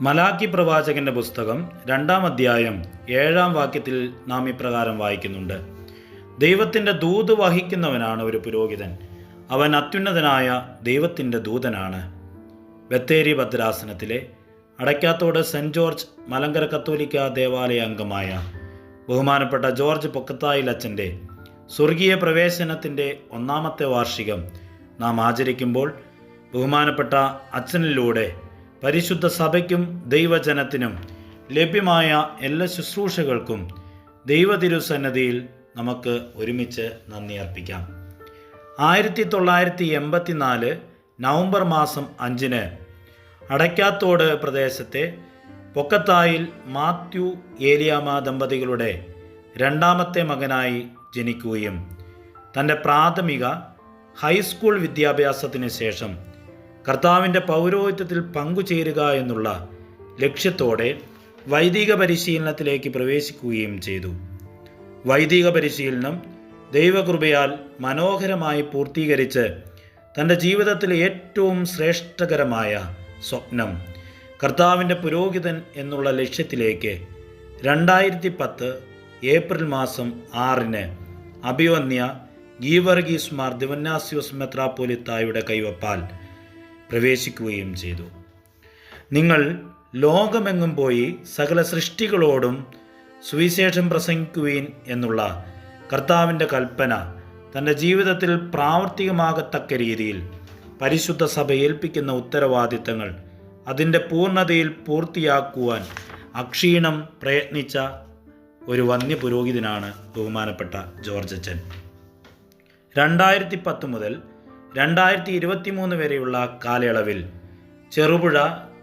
മലാക്കി പ്രവാചകന്റെ പുസ്തകം രണ്ടാം അധ്യായം ഏഴാം വാക്യത്തിൽ നാം ഇപ്രകാരം വായിക്കുന്നുണ്ട്. ദൈവത്തിന്റെ ദൂത് വഹിക്കുന്നവനാണ് ഒരു പുരോഹിതൻ. അവൻ അത്യുന്നതനായ ദൈവത്തിന്റെ ദൂതനാണ്. ബത്തേരി ഭദ്രാസനത്തിലെ അടയ്ക്കാത്തോട് സെന്റ് ജോർജ് മലങ്കര കത്തോലിക്ക ദേവാലയ അംഗമായ ബഹുമാനപ്പെട്ട ജോർജ് പൊക്കത്തായിൽ അച്ഛന്റെ സ്വർഗീയ പ്രവേശനത്തിന്റെ ഒന്നാമത്തെ വാർഷികം നാം ആചരിക്കുമ്പോൾ ബഹുമാനപ്പെട്ട അച്ഛനിലൂടെ പരിശുദ്ധ സഭയ്ക്കും ദൈവജനത്തിനും ലഭ്യമായ എല്ലാ ശുശ്രൂഷകൾക്കും ദൈവതിരുസന്നതിയിൽ നമുക്ക് ഒരുമിച്ച് നന്ദി അർപ്പിക്കാം. ആയിരത്തി തൊള്ളായിരത്തി എൺപത്തി നാല് നവംബർ മാസം അഞ്ചിന് അടയ്ക്കാത്തോട് പ്രദേശത്തെ പൊക്കത്തായിൽ മാത്യു ഏലിയാമ ദമ്പതികളുടെ രണ്ടാമത്തെ മകനായി ജനിക്കുകയും തന്റെ പ്രാഥമിക ഹൈസ്കൂൾ വിദ്യാഭ്യാസത്തിന് ശേഷം കർത്താവിന്റെ പൗരോഹിത്യത്തിൽ പങ്കുചേരുക എന്നുള്ള ലക്ഷ്യത്തോടെ വൈദിക പരിശീലനത്തിലേക്ക് പ്രവേശിക്കുകയും ചെയ്തു. വൈദിക പരിശീലനം ദൈവകൃപയാൽ മനോഹരമായി പൂർത്തീകരിച്ച് തന്റെ ജീവിതത്തിലെ ഏറ്റവും ശ്രേഷ്ഠകരമായ സ്വപ്നം കർത്താവിന്റെ പുരോഹിതൻ എന്നുള്ള ലക്ഷ്യത്തിലേക്ക് രണ്ടായിരത്തി പത്ത് ഏപ്രിൽ മാസം ആറിന് അഭിവന്യ ഗീവർഗീസ് മാർ ദിവന്നാസ്യോസ് മെത്രാപ്പോലിത്തായുടെ കൈവപ്പാൽ പ്രവേശിക്കുകയും ചെയ്തു. നിങ്ങൾ ലോകമെങ്ങും പോയി സകല സൃഷ്ടികളോടും സുവിശേഷം പ്രസംഗിക്കുവീൻ എന്നുള്ള കർത്താവിന്റെ കൽപ്പന തന്റെ ജീവിതത്തിൽ പ്രാവർത്തികമാകത്തക്ക രീതിയിൽ പരിശുദ്ധ സഭ ഏൽപ്പിക്കുന്ന ഉത്തരവാദിത്തങ്ങൾ അതിന്റെ പൂർണതയിൽ പൂർത്തിയാക്കുവാൻ അക്ഷീണം പ്രയത്നിച്ച ഒരു വന്യ പുരോഹിതനാണ് ബഹുമാനപ്പെട്ട ജോർജ് അച്ഛൻ. രണ്ടായിരത്തി പത്ത് മുതൽ രണ്ടായിരത്തി ഇരുപത്തി മൂന്ന് വരെയുള്ള കാലയളവിൽ ചെറുപുഴ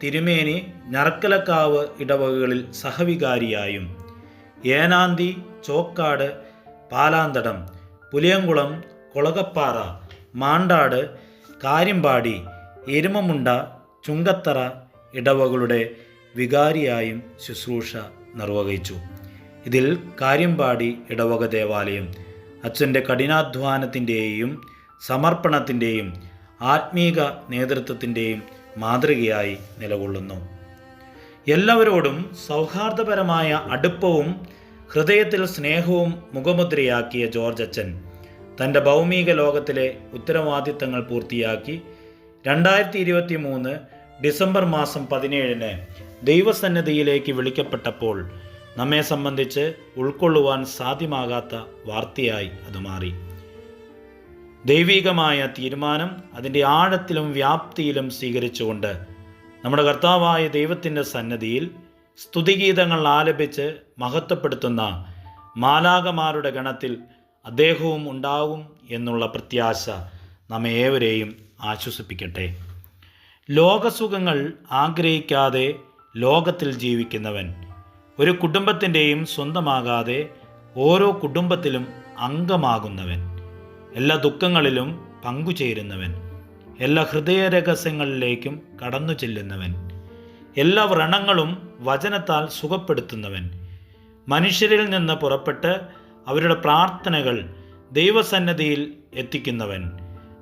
തിരുമേനി ഞറക്കലക്കാവ് ഇടവകകളിൽ സഹവികാരിയായും ഏനാന്തി ചോക്കാട് പാലാന്തടം പുലിയംകുളം കൊളകപ്പാറ മാണ്ടാട് കാര്യമ്പാടി എരുമമുണ്ട ചുങ്കത്തറ ഇടവകളുടെ വികാരിയായും ശുശ്രൂഷ നിർവഹിച്ചു. ഇതിൽ കാര്യമ്പാടി ഇടവക ദേവാലയം അച്ഛന്റെ കഠിനാധ്വാനത്തിന്റെയും സമർപ്പണത്തിന്റെയും ആത്മീക നേതൃത്വത്തിന്റെയും മാതൃകയായി നിലകൊള്ളുന്നു. എല്ലാവരോടും സൗഹാർദ്ദപരമായ അടുപ്പവും ഹൃദയത്തിൽ സ്നേഹവും മുഖമുദ്രയാക്കിയ ജോർജ് അച്ഛൻ തന്റെ ഭൗമിക ലോകത്തിലെ ഉത്തരവാദിത്തങ്ങൾ പൂർത്തിയാക്കി രണ്ടായിരത്തി ഇരുപത്തി മൂന്ന് ഡിസംബർ മാസം പതിനേഴിന് ദൈവസന്നിധിയിലേക്ക് വിളിക്കപ്പെട്ടപ്പോൾ നമ്മെ സംബന്ധിച്ച് ഉൾക്കൊള്ളുവാൻ സാധ്യമാകാത്ത വാർത്തയായി അത് മാറി. ദൈവികമായ തീരുമാനം അതിന്റെ ആഴത്തിലും വ്യാപ്തിയിലും സ്വീകരിച്ചുകൊണ്ട് നമ്മുടെ കർത്താവായ ദൈവത്തിന്റെ സന്നദ്ധിയിൽ സ്തുതിഗീതങ്ങൾ ആലപിച്ച് മഹത്വപ്പെടുത്തുന്ന മാലാകമാരുടെ ഗണത്തിൽ അദ്ദേഹവും ഉണ്ടാവും എന്നുള്ള പ്രത്യാശ നമ്മെ ഏവരെയും ആശ്വസിപ്പിക്കട്ടെ. ലോകസുഖങ്ങൾ ആഗ്രഹിക്കാതെ ലോകത്തിൽ ജീവിക്കുന്നവൻ ഒരു കുടുംബത്തിന്റെയും സ്വന്തമാകാതെ ഓരോ കുടുംബത്തിലും അംഗമാകുന്നവൻ. എല്ലാ ദുഃഖങ്ങളിലും പങ്കുചേരുന്നവൻ. എല്ലാ ഹൃദയരഹസ്യങ്ങളിലേക്കും കടന്നു ചെല്ലുന്നവൻ. എല്ലാ വ്രണങ്ങളും വചനത്താൽ സുഖപ്പെടുത്തുന്നവൻ. മനുഷ്യരിൽ നിന്ന് പുറപ്പെട്ട് അവരുടെ പ്രാർത്ഥനകൾ ദൈവസന്നദ്ധിയിൽ എത്തിക്കുന്നവൻ.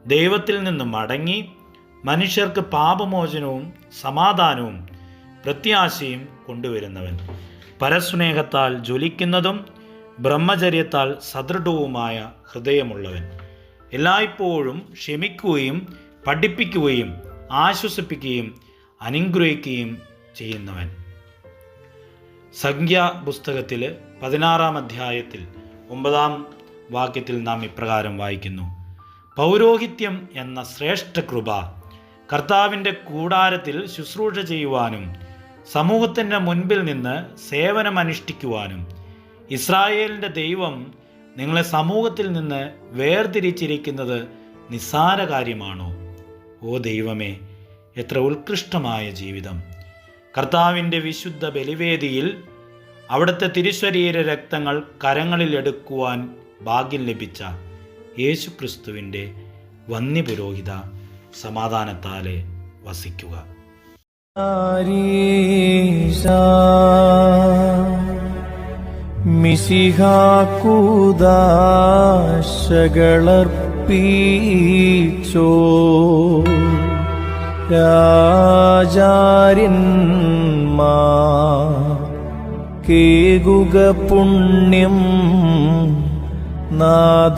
ദൈവത്തിൽ നിന്ന് മടങ്ങി മനുഷ്യർക്ക് പാപമോചനവും സമാധാനവും പ്രത്യാശയും കൊണ്ടുവരുന്നവൻ. പരസ്നേഹത്താൽ ജ്വലിക്കുന്നതും ബ്രഹ്മചര്യത്താൽ സദൃഢവുമായ ഹൃദയമുള്ളവൻ. എല്ലായ്പ്പോഴും ക്ഷമിക്കുകയും പഠിപ്പിക്കുകയും ആശ്വസിപ്പിക്കുകയും അനുഗ്രഹിക്കുകയും ചെയ്യുന്നവൻ. സംഖ്യ പുസ്തകത്തിൽ പതിനാറാം അധ്യായത്തിൽ ഒമ്പതാം വാക്യത്തിൽ നാം ഇപ്രകാരം വായിക്കുന്നു. പൗരോഹിത്യം എന്ന ശ്രേഷ്ഠ കൃപ കർത്താവിന്റെ കൂടാരത്തിൽ ശുശ്രൂഷ ചെയ്യുവാനും സമൂഹത്തിന്റെ മുൻപിൽ നിന്ന് സേവനമനുഷ്ഠിക്കുവാനും ഇസ്രായേലിന്റെ ദൈവം നിങ്ങളെ സമൂഹത്തിൽ നിന്ന് വേർതിരിച്ചിരിക്കുന്നത് നിസ്സാര കാര്യമാണോ? ഓ ദൈവമേ എത്ര ഉത്കൃഷ്ടമായ ജീവിതം. കർത്താവിന്റെ വിശുദ്ധ ബലിവേദിയിൽ അവിടുത്തെ തിരുശരീര രക്തങ്ങൾ കരങ്ങളിൽ എടുക്കുവാൻ ഭാഗ്യം ലഭിച്ച യേശു ക്രിസ്തുവിന്റെ വന്യപുരോഹിത സമാധാനത്താലെ വസിക്കുക. മിശിഹാക്കൂദാശകളർപ്പീച്ചോ രാജാരിന്മാ കേകുക പുണ്യം നാഥാസ്തോത്രം.